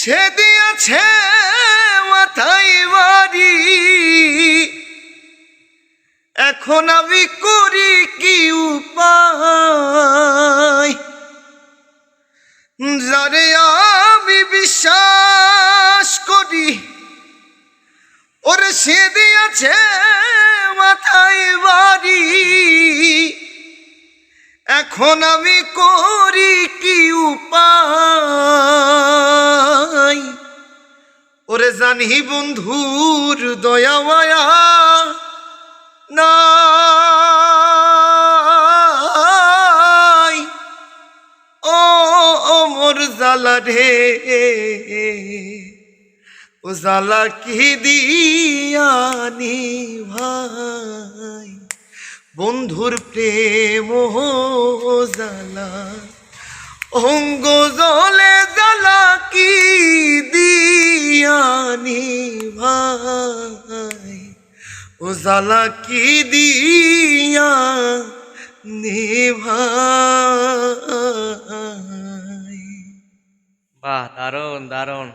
সে দিয়েছে মাথায় বাড়ি। এখন আমি করি কি উপায়? যারে আমি বিশ্বাস করি, ওর সে দিয়েছে মাথায় বাড়ি। এখন আমি করি কি জানি বন্ধুর মায়া নাই ও মোর জালা রে। ও জালা কি দিয়ানি ভাই? বন্ধুর প্রেম জালা অঙ্গ জালা ভাই ও জালা কি দিয়া নিভা বাহ দারুণ দারুণ।